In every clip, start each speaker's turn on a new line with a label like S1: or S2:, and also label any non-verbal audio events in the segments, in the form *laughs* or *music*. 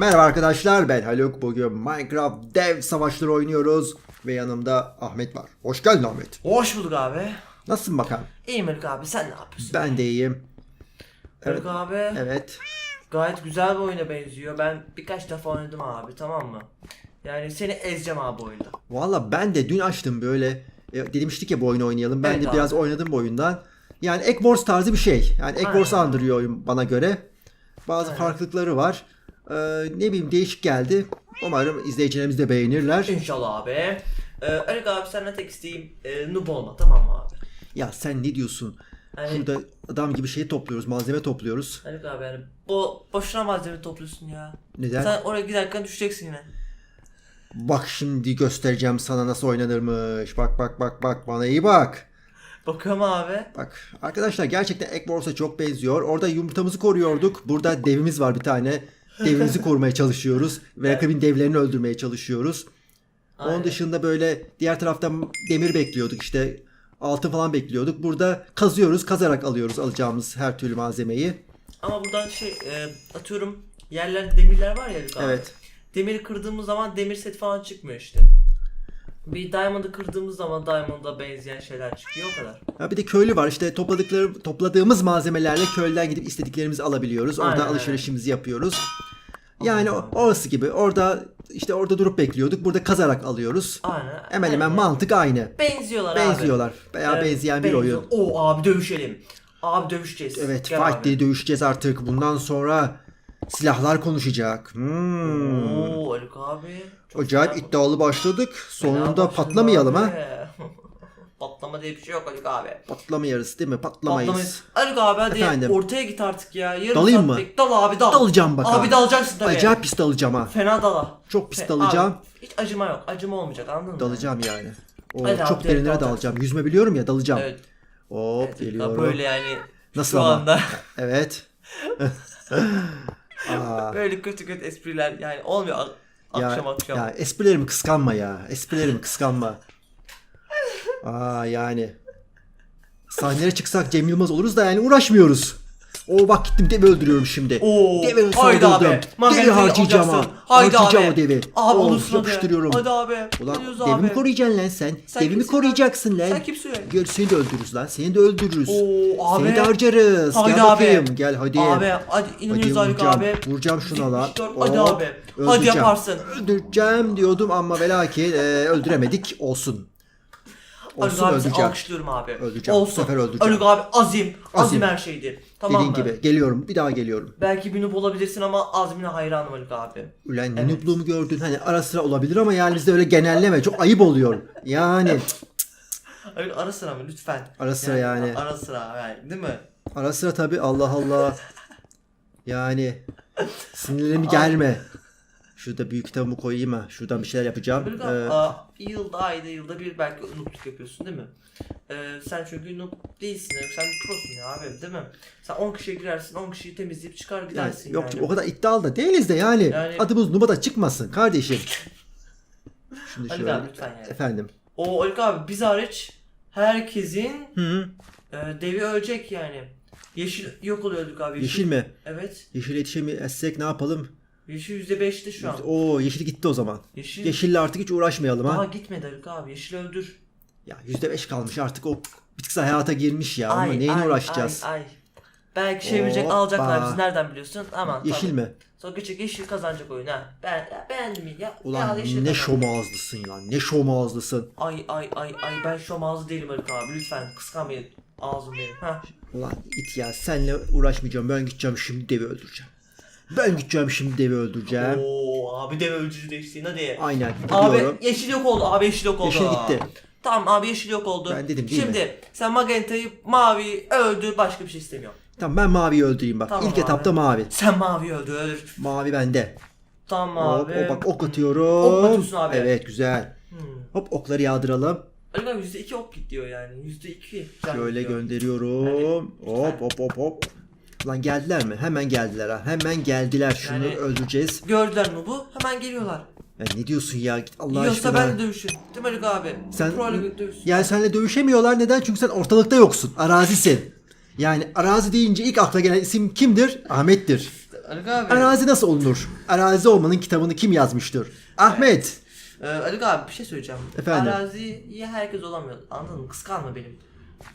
S1: Merhaba arkadaşlar ben Haluk. Bugün Minecraft dev savaşları oynuyoruz. Ve yanımda Ahmet var. Hoş geldin Ahmet.
S2: Hoş bulduk abi.
S1: Nasılsın bakalım?
S2: İyiyim Haluk abi sen ne yapıyorsun?
S1: Ben de iyiyim.
S2: Haluk abi
S1: Evet.
S2: gayet güzel bir oyuna benziyor. Ben birkaç defa oynadım abi tamam mı? Yani seni ezeceğim abi oyunda.
S1: Valla ben de dün açtım böyle. E, demiştik ya bu oyunu oynayalım. Ben
S2: Evet
S1: de
S2: abi.
S1: biraz oynadım bu oyundan. Yani Egg Wars tarzı bir şey. Yani Egg
S2: Aynen.
S1: andırıyor oyun bana göre. Bazı
S2: Aynen.
S1: farklılıkları var. Ee, ne bileyim değişik geldi. Umarım izleyicilerimiz de beğenirler.
S2: İnşallah abi. Ee, Haluk abi senden tek isteğim e, noob olma tamam mı abi?
S1: Ya sen ne diyorsun?
S2: Yani,
S1: Şurada adam gibi şey topluyoruz, malzeme topluyoruz.
S2: Haluk abi yani bu boşuna malzeme topluyorsun ya.
S1: Neden?
S2: Sen oraya giderken düşeceksin yine.
S1: Bak şimdi göstereceğim sana nasıl oynanırmış. Bak bak bak bak bana iyi bak.
S2: Bakıyorum abi.
S1: Bak arkadaşlar gerçekten Egg Wars'a çok benziyor. Orada yumurtamızı koruyorduk. Burada devimiz var bir tane. Devimizi *laughs* korumaya çalışıyoruz. Ve rakibin devlerini öldürmeye çalışıyoruz. Onun
S2: Aynen.
S1: dışında böyle diğer taraftan demir bekliyorduk işte. Altın falan bekliyorduk. Burada kazıyoruz. Kazarak alıyoruz alacağımız her türlü malzemeyi.
S2: Ama buradan şey e, atıyorum yerlerde demirler var ya abi.
S1: Evet.
S2: Demiri kırdığımız zaman demir set falan çıkmıyor işte. Bir diamond'ı kırdığımız zaman diamond'a benzeyen şeyler çıkıyor o kadar.
S1: Ya bir de köylü var. İşte topladıkları topladığımız malzemelerle köyden gidip istediklerimizi alabiliyoruz. Orada
S2: Aynen,
S1: alışverişimizi yapıyoruz. Yani o- orası gibi. Orada işte orada durup bekliyorduk. Burada kazarak alıyoruz.
S2: Aynen.
S1: Hemen hemen mantık aynı.
S2: Benziyorlar abi.
S1: Benziyorlar. Veya
S2: Evet,
S1: benzeyen bir
S2: benziyor.
S1: oyun.
S2: Oo abi dövüşelim. Abi dövüşeceğiz.
S1: Evet,
S2: Gel
S1: fight
S2: abi.
S1: diye dövüşeceğiz artık. Bundan sonra silahlar konuşacak. Hmm.
S2: Oo Haluk abi. çok
S1: Acayip iddialı başladık.
S2: fena
S1: Sonunda patlamayalım
S2: abi.
S1: ha.
S2: Patlama diye bir şey yok Haluk abi.
S1: Patlamayarız değil mi? Patlamayız.
S2: Patlamayız. Haluk abi hadi
S1: Efendim?
S2: ortaya git artık ya. Yarım
S1: Dalayım mı?
S2: bek- Dal abi dal.
S1: Dalacağım bakalım.
S2: Abi dalacaksın tabii.
S1: Acayip pis dalacağım ha.
S2: Fena dala.
S1: Çok pis
S2: Fe-
S1: dalacağım.
S2: Abi, hiç acıma yok. Acıma olmayacak anladın mı?
S1: Dalacağım yani. O
S2: Hadi abi,
S1: çok
S2: direkt
S1: derinlere
S2: dalacaksın.
S1: dalacağım. Yüzme biliyorum ya dalacağım.
S2: Evet.
S1: Hop
S2: evet,
S1: geliyorum.
S2: Böyle yani.
S1: Nasıl
S2: şu
S1: ama?
S2: anda *laughs*
S1: Evet. Aa, *laughs*
S2: böyle kötü kötü espriler yani olmuyor a-
S1: ya,
S2: akşam akşam.
S1: Ya esprilerimi kıskanma ya. Esprilerimi kıskanma. Aa yani. Sahnelere çıksak Cem Yılmaz oluruz da yani uğraşmıyoruz. Oo bak gittim devi öldürüyorum şimdi.
S2: Oo,
S1: Devi
S2: haydi abi.
S1: Devi harcayacağım ha.
S2: Haydi
S1: harcayacağım
S2: abi.
S1: o devi.
S2: Abi hadi.
S1: yapıştırıyorum.
S2: Hadi abi.
S1: Ulan devimi
S2: abi.
S1: koruyacaksın lan sen.
S2: Sen kimsin lan?
S1: koruyacaksın lan.
S2: Sen kimsin?
S1: Gör seni de öldürürüz lan. Seni de öldürürüz.
S2: Oo abi.
S1: Seni de harcarız.
S2: Haydi
S1: Gel
S2: abi.
S1: bakayım. Gel hadi.
S2: Abi hadi inanıyoruz Haluk
S1: vuracağım.
S2: abi.
S1: Vuracağım şuna lan.
S2: 74, Hadi abi. Hadi yaparsın.
S1: Öldüreceğim diyordum ama velakin e, öldüremedik. Olsun. Olsun
S2: abi seni alkışlıyorum abi.
S1: Öldüreceğim, bu
S2: Olsun.
S1: sefer öldüreceğim.
S2: Haluk abi azim. Azim,
S1: Azim.
S2: her şeydir. Tamam
S1: Dediğin
S2: mı?
S1: gibi. Geliyorum. Bir daha geliyorum.
S2: Belki bir noob olabilirsin ama azmine hayranım Haluk abi.
S1: Ulan
S2: Evet.
S1: noobluğumu gördün. Hani ara sıra olabilir ama yani bizde öyle genelleme. Çok ayıp oluyor. Yani *laughs*
S2: Haluk ara sıra mı lütfen?
S1: Ara sıra yani.
S2: Ara sıra yani değil mi?
S1: ara sıra tabii Allah Allah. *laughs* Yani sinirlerimi germe. Şurada büyük kitabımı koyayım ha. Şuradan bir şeyler yapacağım.
S2: Haluk
S1: Ee,
S2: abi aa, yılda ayda yılda bir belki noobluk yapıyorsun değil mi? Ee, sen çünkü noob değilsin. Sen bir prosun ya abi değil mi? Sen 10 kişiye girersin 10 kişiyi temizleyip çıkar
S1: yani,
S2: gidersin
S1: yok
S2: yani.
S1: o kadar iddialı da değiliz de yani.
S2: Yani-
S1: Adımız Nuba'da çıkmasın kardeşim. *laughs* Şimdi şöyle.
S2: abi lütfen yani.
S1: Efendim.
S2: O Haluk abi biz hariç herkesin
S1: Hı -hı.
S2: e, devi ölecek yani. Yeşil yok oluyor Haluk abi.
S1: Yeşil mi?
S2: Evet.
S1: Yeşil yetişemezsek ne yapalım?
S2: Yeşil %5'ti şu an.
S1: Oo yeşil gitti o zaman.
S2: Yeşil
S1: Yeşille artık hiç uğraşmayalım
S2: daha
S1: ha.
S2: gitmedi Haluk abi. Yeşil öldür.
S1: Ya yüzde beş kalmış artık o bitkisel hayata girmiş ya. Ama neyine uğraşacağız?
S2: Ay, ay. Belki çevirecek
S1: Hoppa.
S2: alacaklar bizi nereden biliyorsun? Aman
S1: Yeşil
S2: tamam.
S1: mi?
S2: Sonra küçük yeşil kazanacak oyun ha. Ben ya, beğendim ya. ya
S1: Ulan
S2: yeşil
S1: ne
S2: kazan.
S1: şom ağızlısın lan. Ne şom ağızlısın.
S2: Ay ay ay ay ben şom ağzı değilim Haluk abi. Lütfen kıskanmayın ağzım benim. Ha.
S1: Ulan it ya senle uğraşmayacağım. Ben gideceğim şimdi devi öldüreceğim. Ben gideceğim şimdi devi öldüreceğim.
S2: Oo abi deve öldürücü değiştiğin hadi.
S1: Aynen
S2: Abi yeşil yok oldu. Abi yeşil yok oldu.
S1: Yeşil gitti.
S2: Tamam abi yeşil yok oldu.
S1: Ben dedim değil
S2: Şimdi
S1: mi?
S2: sen magentayı mavi öldür başka bir şey istemiyorum.
S1: Tamam ben maviyi öldüreyim bak.
S2: Tamam
S1: İlk
S2: abi.
S1: etapta mavi.
S2: Sen mavi öldür.
S1: Mavi bende.
S2: Tamam
S1: Hop,
S2: abi.
S1: hop bak ok atıyorum.
S2: Ok atıyorsun abi.
S1: Evet güzel.
S2: Hmm.
S1: Hop okları yağdıralım.
S2: Ali abi %2 ok gidiyor yani. %2. can
S1: Şöyle gönderiyorum. Hop hop hop hop. Lan geldiler mi? Hemen geldiler ha. Hemen geldiler. Şunu
S2: Yani-
S1: öldüreceğiz.
S2: Gördüler mi bu? Hemen geliyorlar.
S1: Ya ne diyorsun ya? Git Allah
S2: Yiyorsa
S1: aşkına.
S2: ben de dövüşün. Değil mi Haluk abi?
S1: Sen
S2: Pro ile dövüşsün.
S1: yani seninle dövüşemiyorlar. Neden? Çünkü sen ortalıkta yoksun. Arazisin. Yani arazi deyince ilk akla gelen isim kimdir? Ahmet'tir.
S2: Ali abi.
S1: Arazi nasıl olunur? Arazi olmanın kitabını kim yazmıştır? Ahmet.
S2: Ee, Ali abi bir şey söyleyeceğim.
S1: Efendim?
S2: Araziye herkes olamıyor. Anladın mı? Kıskanma benim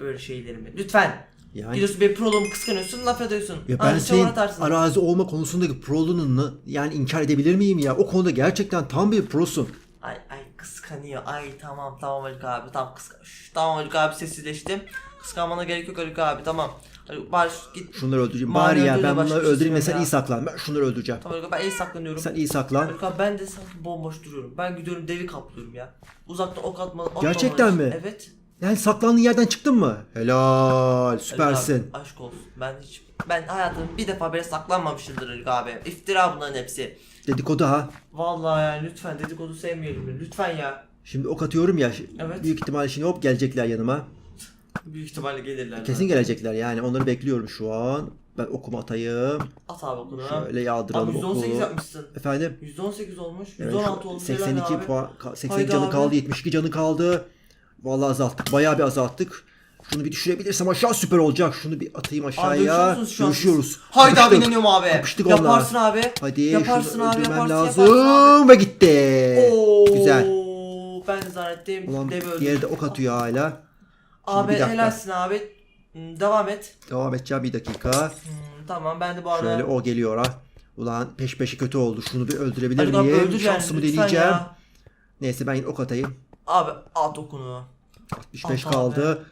S2: böyle şeylerimi. Lütfen.
S1: Yani
S2: Gidiyorsun benim proluğumu kıskanıyorsun, laf ediyorsun.
S1: ya ben
S2: Anca
S1: senin
S2: atarsın.
S1: arazi olma konusundaki prolununu yani inkar edebilir miyim ya? O konuda gerçekten tam bir prosun.
S2: Ay ay kıskanıyor. Ay tamam tamam Haluk abi tamam kıskan. Tamam Haluk abi sessizleştim. Kıskanmana gerek yok Haluk abi tamam. Haluk bari şu- git.
S1: Şunları öldüreceğim.
S2: Mahalle
S1: Bari ya ben
S2: başka
S1: bunları
S2: bir şey
S1: öldüreyim de sen iyi saklan. Ben şunları öldüreceğim.
S2: Tamam Haluk abi ben iyi saklanıyorum.
S1: Sen iyi saklan.
S2: Haluk abi ben de sanki bomboş duruyorum. Ben gidiyorum devi kaplıyorum ya. Uzaktan ok atma. atmamalı
S1: Gerçekten
S2: için.
S1: mi?
S2: Evet.
S1: Yani saklandığın yerden çıktın mı? Helal. Süpersin.
S2: abi, aşk olsun. Ben hiç ben hayatımda bir defa bile saklanmamışımdır Haluk abi. İftira bunların hepsi.
S1: Dedikodu ha.
S2: Vallahi yani lütfen dedikodu sevmeyelim. Lütfen ya.
S1: Şimdi ok atıyorum ya.
S2: Evet.
S1: Büyük ihtimal şimdi hop gelecekler yanıma.
S2: Büyük ihtimalle gelirler.
S1: Kesin gelecekler yani. Onları bekliyorum şu an. Ben okumu atayım.
S2: At abi okunu.
S1: Şöyle
S2: Abi
S1: yağdıralım oku.
S2: %18 yapmışsın.
S1: Efendim?
S2: %18 olmuş.
S1: Evet,
S2: %16 olmuş.
S1: 82
S2: helal abi.
S1: puan, ka- 82
S2: Haydi
S1: canı
S2: abi.
S1: kaldı, 72 canı kaldı. Vallahi azalttık. Bayağı bir azalttık. Şunu bir düşürebilirsem aşağı süper olacak. Şunu bir atayım
S2: Abi
S1: aşağıya.
S2: musunuz şu an?
S1: Dövüşüyoruz.
S2: Haydi abi
S1: Kapıştık.
S2: inanıyorum abi.
S1: Kapıştık
S2: yaparsın abi.
S1: Hadi
S2: Yaparsın abi, yaparsın,
S1: lazım.
S2: yaparsın
S1: Ve gitti.
S2: Oo,
S1: Güzel.
S2: Ben zannettim.
S1: Ulan diğeri de ok atıyor hala.
S2: Abi
S1: bir dakika.
S2: helalsin abi. Hmm, Devam et.
S1: Devam edeceğim bir dakika.
S2: Hmm, tamam ben de bu arada.
S1: Şöyle o geliyor ha. Ulan peş peşe kötü oldu. Şunu bir öldürebilir
S2: abi
S1: miyim?
S2: yani
S1: Şansımı
S2: lütfen
S1: deneyeceğim.
S2: ya.
S1: Neyse ben ok atayım.
S2: Abi at okunu.
S1: 65
S2: At
S1: kaldı.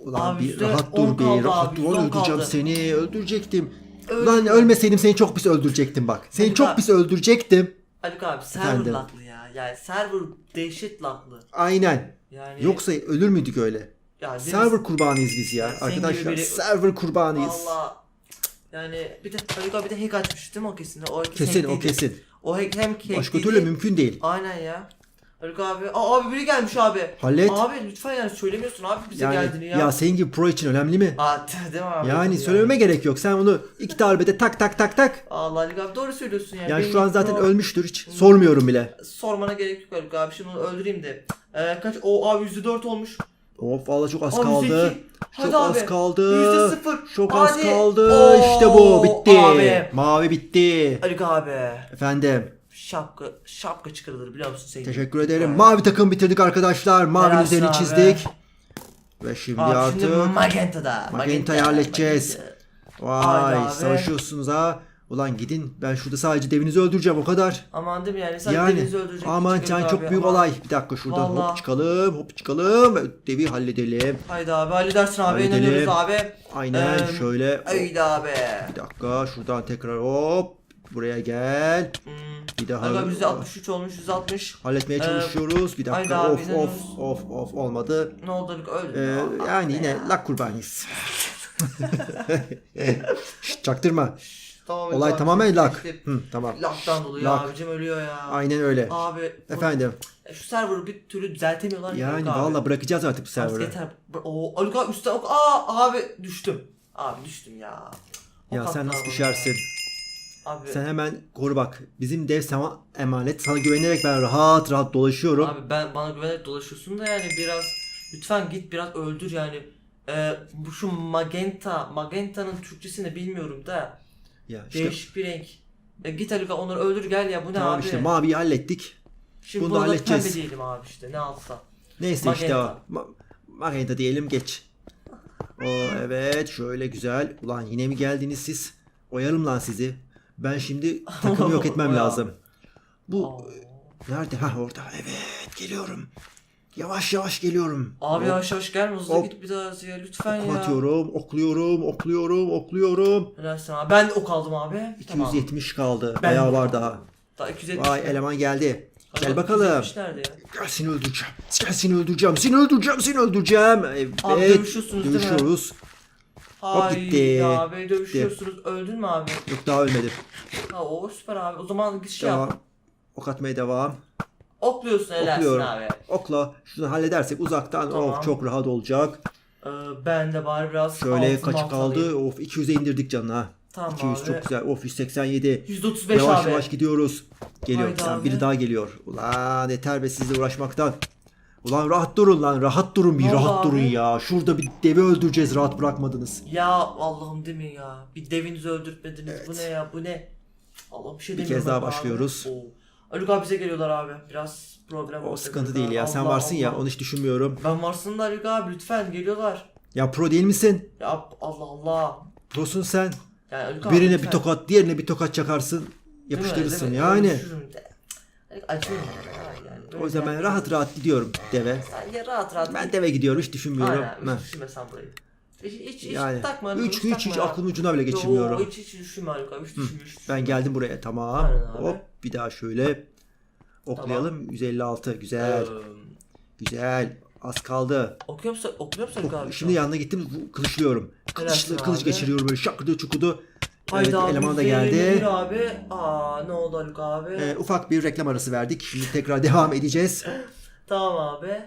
S1: Ulan
S2: Abi
S1: bir rahat dur bir rahat
S2: abi,
S1: dur öldüreceğim seni öldürecektim.
S2: Öldü
S1: Ulan
S2: mü?
S1: ölmeseydim seni çok pis öldürecektim bak. Seni
S2: Hadi
S1: çok
S2: bak.
S1: pis öldürecektim.
S2: Ali abi server
S1: Efendim?
S2: laklı ya. Yani server dehşet laklı.
S1: Aynen.
S2: Yani
S1: Yoksa ölür müydük öyle?
S2: ya
S1: Server kurbanıyız biz ya.
S2: Yani
S1: Arkadaşlar
S2: biri-
S1: server kurbanıyız.
S2: Allah. Yani bir de Ali abi bir de hack açmış değil mi o kesin? O hack
S1: Kesin o kesin.
S2: O hack hem hackliydi.
S1: Başka türlü mümkün değil.
S2: Aynen ya. Haluk abi. Aa, abi biri gelmiş abi.
S1: Hallet.
S2: Abi lütfen yani söylemiyorsun abi bize
S1: Yani
S2: geldiğini ya.
S1: ya senin gibi pro için önemli mi?
S2: Aa, *laughs* değil mi abi?
S1: Yani söylememe gerek yok. Sen bunu iki darbede tak tak tak tak.
S2: Allah Haluk abi doğru söylüyorsun yani.
S1: Yani
S2: Benim
S1: şu an zaten
S2: pro-
S1: ölmüştür hiç. Sormuyorum bile.
S2: Sormana gerek yok Haluk abi. Şimdi onu öldüreyim de. Ee, kaç? O abi %4 olmuş.
S1: Of valla çok az
S2: Abi
S1: kaldı. Çok
S2: Hadi
S1: az
S2: abi.
S1: kaldı.
S2: %0.
S1: Çok az
S2: Hadi.
S1: kaldı.
S2: Oo,
S1: işte bu bitti.
S2: abi.
S1: Mavi bitti.
S2: Haluk abi.
S1: Efendim
S2: Şapka, şapka çıkarılır biliyor musun sevgilim?
S1: teşekkür ederim.
S2: Abi.
S1: Mavi takım bitirdik arkadaşlar. Mavinin
S2: abi.
S1: çizdik. Ve şimdi
S2: Abi
S1: artık
S2: şimdi Magenta'da. Magenta.
S1: vay
S2: Haydi abi.
S1: savaşıyorsunuz ha. Ulan gidin ben şurada sadece devinizi öldüreceğim o kadar.
S2: Aman değil mi yani? Sen
S1: Yani
S2: denizi öldürecek.
S1: aman can çok büyük
S2: aman.
S1: olay. Bir dakika şuradan
S2: Vallahi.
S1: hop çıkalım hop çıkalım ve devi halledelim.
S2: Haydi abi halledersin abi
S1: Halledelim.
S2: inanıyoruz abi.
S1: Aynen
S2: Eee,
S1: şöyle.
S2: Haydi abi.
S1: Bir dakika şuradan tekrar hop buraya gel. Bir daha
S2: Aga %63 olmuş 160.
S1: halletmeye
S2: Ee,
S1: çalışıyoruz. Bir dakika
S2: abi,
S1: of of of of olmadı.
S2: Ne oldu öldü.
S1: Ee, yani
S2: ne
S1: yine
S2: ya? *laughs*
S1: lak kurbanıyız. Şşt, çaktırma.
S2: Tamam,
S1: Olay
S2: abi,
S1: tamamen lak.
S2: işte
S1: Hı, tamam.
S2: Laktan dolayı
S1: Lak.
S2: abicim ölüyor ya.
S1: Aynen öyle.
S2: Abi.
S1: Efendim.
S2: e, Şu server'ı bir türlü düzeltemiyorlar
S1: Yani valla bırakacağız artık bu server'ı.
S2: yeter. Oo, üstten ok. Aa abi düştüm. Abi düştüm ya.
S1: Ya
S2: Ok
S1: sen nasıl düşersin?
S2: Abi.
S1: Sen hemen koru bak. Bizim dev sana emanet. Sana güvenerek ben rahat rahat dolaşıyorum.
S2: Abi ben bana güvenerek dolaşıyorsun da yani biraz lütfen git biraz öldür yani. Ee, bu şu magenta, magenta'nın Türkçesini bilmiyorum da
S1: ya işte
S2: değişik bir renk. E, git Haluk abi, onları öldür gel ya bu ne
S1: tamam
S2: abi?
S1: işte maviyi hallettik.
S2: Şimdi
S1: bunu
S2: da
S1: halledeceğiz.
S2: pembe diyelim abi işte ne alsa.
S1: Neyse işte o.
S2: Magenta.
S1: Ma- Magenta diyelim geç. O evet şöyle güzel. Ulan yine mi geldiniz siz? Oyarım lan sizi. Ben şimdi takımı yok etmem *laughs* lazım. Bu nerede? Ha orada. Evet geliyorum. Yavaş yavaş geliyorum.
S2: Abi
S1: Hop,
S2: yavaş yavaş gelme hızlı
S1: Hop.
S2: git biraz ya lütfen
S1: ok
S2: ya.
S1: atıyorum, okluyorum, okluyorum, okluyorum.
S2: Helalsin abi. Ben ok aldım abi. Tamam.
S1: 270 kaldı.
S2: Ben
S1: Bayağı var daha.
S2: Daha 270.
S1: Vay eleman geldi.
S2: Abi,
S1: Gel bakalım.
S2: 270 nerede ya?
S1: Gel seni öldüreceğim. Gel seni öldüreceğim. Seni öldüreceğim. Seni öldüreceğim. Evet.
S2: Abi dövüşüyorsunuz değil mi?
S1: Dövüşüyoruz.
S2: Hayır
S1: gitti.
S2: abi dövüşüyorsunuz. Öldün mü abi?
S1: Yok daha ölmedim.
S2: Ha o süper abi. O zaman git şey yap.
S1: Devam. Ok atmaya devam.
S2: Okluyorsun helalsin
S1: Okluyorum.
S2: abi.
S1: Okla. Şunu halledersek uzaktan
S2: Tamam.
S1: of çok rahat olacak.
S2: Ee, ben de bari biraz
S1: Şöyle
S2: altın
S1: kaçı kaldı? Of 200'e indirdik canına.
S2: Tamam
S1: 200
S2: abi.
S1: çok güzel. Of 187.
S2: 135
S1: yavaş
S2: abi.
S1: yavaş gidiyoruz. Geliyor.
S2: Haydi
S1: Sen
S2: abi.
S1: biri daha geliyor. Ulan yeter be sizle uğraşmaktan. Ulan rahat durun lan rahat durun bir
S2: oldu
S1: rahat
S2: abi?
S1: durun ya. Şurada bir devi öldüreceğiz rahat bırakmadınız.
S2: Ya Allah'ım değil mi ya? Bir devinizi öldürtmediniz. Bu ne ya? Bu ne? Allah bir şey
S1: Bir kez daha
S2: abi.
S1: başlıyoruz.
S2: Oo. Haluk abi bize geliyorlar abi. Biraz problem
S1: O sıkıntı değil
S2: abi.
S1: ya sen
S2: Allah
S1: varsın ya
S2: Allah.
S1: onu hiç düşünmüyorum.
S2: Ben varsın da Haluk abi lütfen geliyorlar.
S1: Ya pro değil misin?
S2: Ya Allah Allah.
S1: Prosun sen.
S2: Yani Haluk abi
S1: Birine
S2: lütfen.
S1: bir tokat diğerine bir tokat çakarsın.
S2: Değil mi?
S1: Yapıştırırsın
S2: Değil mi?
S1: yani.
S2: Görüşürüm de. Böyle
S1: O yüzden ben rahat rahat gidiyorum deve.
S2: Sen ya rahat rahat.
S1: Ben deve gidiyorum hiç düşünmüyorum.
S2: Aynen. Hiç düşünme sen burayı. Hiç, hiç, hiç
S1: Yani
S2: takma. Haluk,
S1: 3
S2: hiç
S1: 3
S2: takma
S1: hiç
S2: ya.
S1: aklımın ucuna bile
S2: Yo,
S1: geçirmiyorum.
S2: hiç hiç düşünme Haluk abi. Hiç düşünme. hiç düşünme.
S1: Ben geldim buraya tamam.
S2: Aynen abi.
S1: Hop bir daha şöyle oklayalım. 156 güzel.
S2: Ee,
S1: Güzel. Az kaldı.
S2: okuyor musun? Okuyor musun Haluk abi?
S1: Şimdi yanına gittim kılıçlıyorum.
S2: Helalsin
S1: Kılıç,
S2: abi.
S1: geçiriyorum böyle şakıdı çukudu. Evet,
S2: abi,
S1: eleman da geldi.
S2: abi. Aa ne oldu Haluk abi?
S1: Ee, ufak bir reklam arası verdik. Şimdi tekrar devam edeceğiz.
S2: Tamam abi.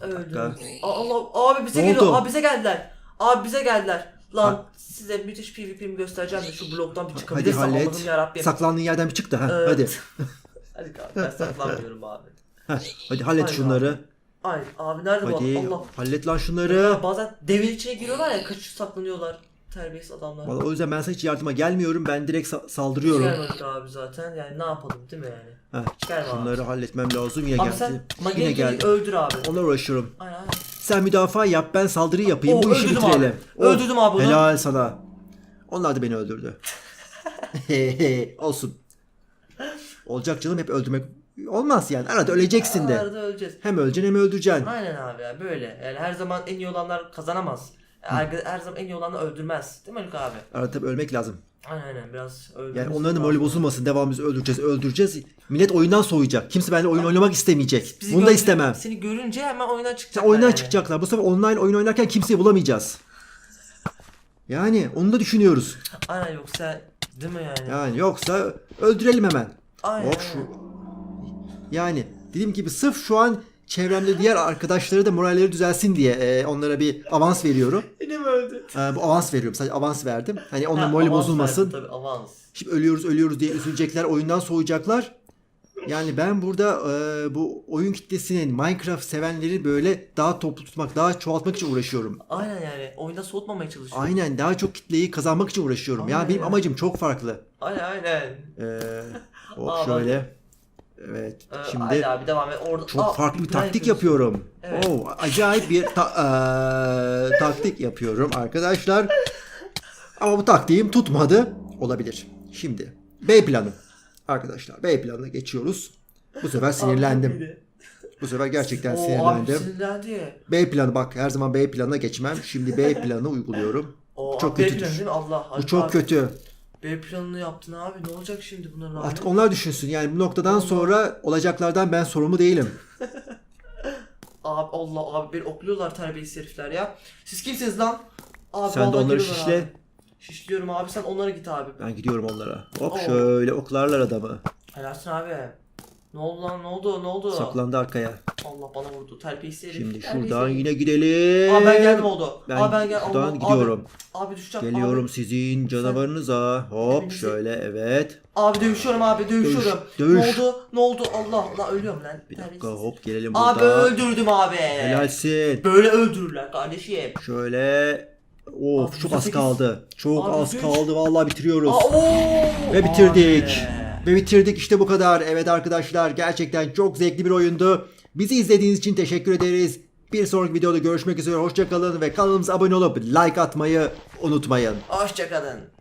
S2: Öldüm.
S1: dakika.
S2: Aa, Allah abi bize
S1: Ne
S2: geliyor.
S1: oldu?
S2: Abi bize geldiler. Abi bize geldiler. Lan
S1: Ha.
S2: size müthiş PvP'mi göstereceğim de şu bloktan bir
S1: Hadi
S2: çıkabilirsem Allah'ım
S1: hallet.
S2: yarabbim.
S1: Saklandığın yerden bir çık da. Ha,
S2: Evet.
S1: Hadi. *laughs*
S2: Hadi abi ben saklanmıyorum abi.
S1: Ha, hadi hallet
S2: Haydi
S1: şunları.
S2: Ay abi nerede bu
S1: Hadi?
S2: Allah.
S1: hallet lan şunları.
S2: Bazen devin içine giriyorlar ya kaçıp saklanıyorlar. Terbiyesiz adamlar.
S1: Vallahi o yüzden ben sana hiç yardıma gelmiyorum. Ben direkt sa- saldırıyorum.
S2: gelmedik abi zaten. Yani ne yapalım değil mi yani?
S1: Ha,
S2: gelme abi.
S1: şunları halletmem lazım. Yine
S2: Abi
S1: geldi.
S2: sen
S1: Yine geldi.
S2: öldür abi.
S1: Onlarla uğraşıyorum.
S2: Aynen aynen.
S1: Sen müdafaa yap ben saldırı yapayım.
S2: Oo,
S1: Bu işi
S2: öldürdüm
S1: bitirelim.
S2: abi. Öldürdüm abi onu.
S1: Helal sana. Onlar da beni öldürdü. *laughs* Olsun. Olacak canım hep öldürmek olmaz yani. Arada öleceksin de.
S2: Arada öleceğiz.
S1: Hem öleceksin hem öldüreceksin.
S2: Aynen abi ya böyle. Yani her zaman en iyi olanlar kazanamaz. Her, her zaman en iyi olanlar öldürmez. Değil mi Haluk abi?
S1: Arada tabii ölmek lazım.
S2: Aynen aynen biraz öldürmesi
S1: Yani onların da morali bozulmasın. Devamlı biz öldüreceğiz, öldüreceğiz. Millet oyundan soğuyacak. Kimse benimle oyun oynamak istemeyecek.
S2: Bizi
S1: Bunu da
S2: görünce-
S1: istemem.
S2: Seni görünce hemen oyundan
S1: Sen
S2: çıkacaklar.
S1: oyundan
S2: yani.
S1: çıkacaklar. Bu sefer online oyun oynarken kimseyi bulamayacağız. Yani onu da düşünüyoruz.
S2: Aynen yoksa değil mi yani?
S1: Yani yoksa öldürelim hemen.
S2: Aynen.
S1: Hop şu. Yani dediğim gibi sırf şu an çevremde diğer arkadaşları da moralleri düzelsin diye e, onlara bir avans veriyorum. *laughs*
S2: Mi öldü?
S1: E, bu avans veriyorum. Sadece avans verdim. Hani onların morali
S2: avans
S1: bozulmasın.
S2: verdin Tabii avans.
S1: Şimdi ölüyoruz ölüyoruz diye üzülecekler. Oyundan soğuyacaklar. Yani ben burada e, bu oyun kitlesinin Minecraft sevenleri böyle daha toplu tutmak, daha çoğaltmak için uğraşıyorum.
S2: Aynen yani oyunda soğutmamaya çalışıyor.
S1: Aynen daha çok kitleyi kazanmak için uğraşıyorum. Yani benim amacım çok farklı.
S2: Aynen aynen.
S1: Ee, *laughs* hop
S2: Aa,
S1: şöyle. Evet.
S2: Ee,
S1: Şimdi
S2: abi devam et. Orada
S1: çok
S2: Aa,
S1: farklı bir taktik yapıyorum.
S2: Evet.
S1: Oo, acayip bir ta- *laughs* eee, taktik yapıyorum arkadaşlar. Ama bu taktiğim tutmadı. Olabilir. Şimdi B planı. Arkadaşlar B planına geçiyoruz. Bu sefer sinirlendim. Bu sefer gerçekten
S2: Oo, Abi
S1: sinirlendim.
S2: sinirlendi.
S1: B planı bak her zaman B planına geçmem. Şimdi B planını uyguluyorum.
S2: Oo,
S1: Çok
S2: abi, B
S1: kötüdür.
S2: planı değil mi? Allah.
S1: Bu çok kötü.
S2: B planını yaptın abi. Ne olacak şimdi bunların hali?
S1: Artık onlar düşünsün. Yani bu noktadan sonra olacaklardan ben sorumlu değilim. *laughs*
S2: Abi Allah abi beni okluyorlar terbiyesiz herifler ya. Siz kimsiniz lan? Abi
S1: Sen de onları şişle.
S2: Abi. Şişliyorum abi sen onlara git abi.
S1: Ben gidiyorum onlara. Hop
S2: Oo.
S1: şöyle oklarlar adamı.
S2: Helalsin abi. Ne oldu lan ne oldu ne oldu?
S1: Saklandı arkaya.
S2: Allah bana vurdu terbiyesiz herif.
S1: Şimdi
S2: terbiyesiz
S1: şuradan
S2: herif.
S1: yine gidelim.
S2: Abi ben geldim oldu.
S1: Ben
S2: abi ben gel
S1: şuradan
S2: Allah,
S1: gidiyorum.
S2: Abi, abi düşeceğim.
S1: Geliyorum
S2: Abi,
S1: sizin canavarınıza. Hop
S2: Hepinizi-
S1: şöyle evet.
S2: abi dövüşüyorum abi dövüşüyorum.
S1: dövüş.
S2: Ne oldu? Ne oldu? Allah lan ölüyorum lan.
S1: Bir dakika
S2: Terbiyesiz.
S1: hop gelelim
S2: Abi
S1: buradan.
S2: öldürdüm abi.
S1: Helalsin.
S2: Böyle öldürürler kardeşim.
S1: Şöyle. Of
S2: Abi
S1: çok az
S2: 108.
S1: kaldı. Çok
S2: Abi
S1: az
S2: düş.
S1: kaldı. Vallahi bitiriyoruz.
S2: Aa, oo!
S1: Ve bitirdik.
S2: Abi.
S1: Ve bitirdik işte bu kadar. Evet arkadaşlar gerçekten çok zevkli bir oyundu. Bizi izlediğiniz için teşekkür ederiz. Bir sonraki videoda görüşmek üzere. Hoşçakalın ve kanalımıza abone olup like atmayı unutmayın.
S2: Hoşçakalın.